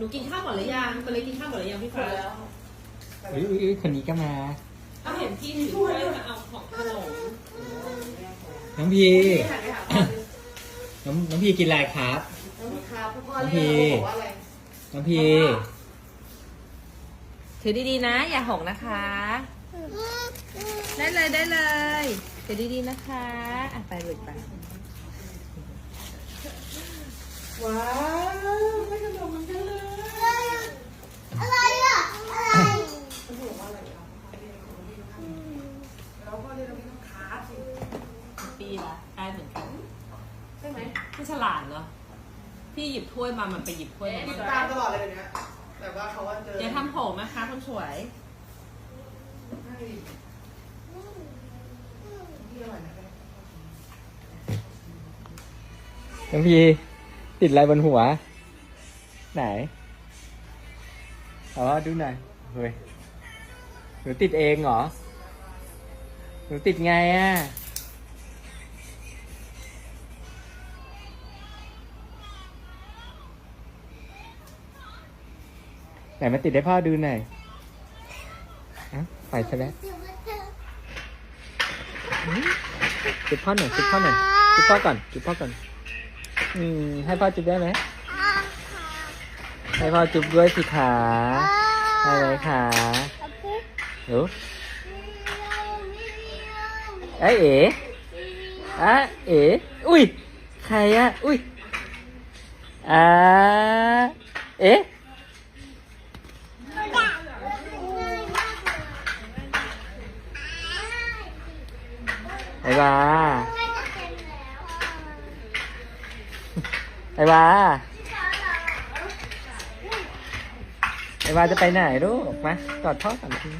หนูกินข้าวหมดหรือยังคนเล็กกินข้าวหมดหรือยังพี่ฟ้าอุ้ยอุ้ยอุ้ยคนนี้ก็มาเอาเห็นพี่ถือถ้วยมาเอาของขนมน้องพีน้องน้องพีกินอะไรครับ น้องพีน้องพีถือดีๆนะ อย่าหกนะคะ ได้เลยได้เลยถือดีๆนะคะอะไปลูกไปว้าวไม่ขนมมันกันเลย อะไรอะ อะไร มันบอกว่าอะไรอะแล้วก็เรียนเราไม่ต้องคาสิ ปีละได้เหมือนกันใช่ไหมพี่ฉลาดเหรอ พี่หยิบถ้วยมามันไปหยิบถ้วยมาติดตามตลอดเลยเดี๋ยวนี้แต่ว่าเขาว่าเจออย่าทำโผมนะคะคนสวยให้ที่อร่อยนะน้องพีติดอะไรบนหัว ไหน อ๋อ ดูหน่อย เฮ้ย หนูติดเองเหรอ หนูติดไงอะ ไหนมาติดให้พ่อดูหน่อยอะไปซะแล้วจุดพ่อหน่อยจุดพ่อหน่อยจุดพ่อก่อนจุดพ่อก่อน อืม ให้พ่อจุบได้ไหมให้พ่อจุบด้วยสิขาได้ไหมขาหนูเอ้ยเอ๋อะเอ๋อุ้ย ใครอะอุ้ยอ่าเอ๋ ไอ้บ้าไอ้บ้าไอ้บ้าจะไปไหนลูกมากอดพ่อก่อนที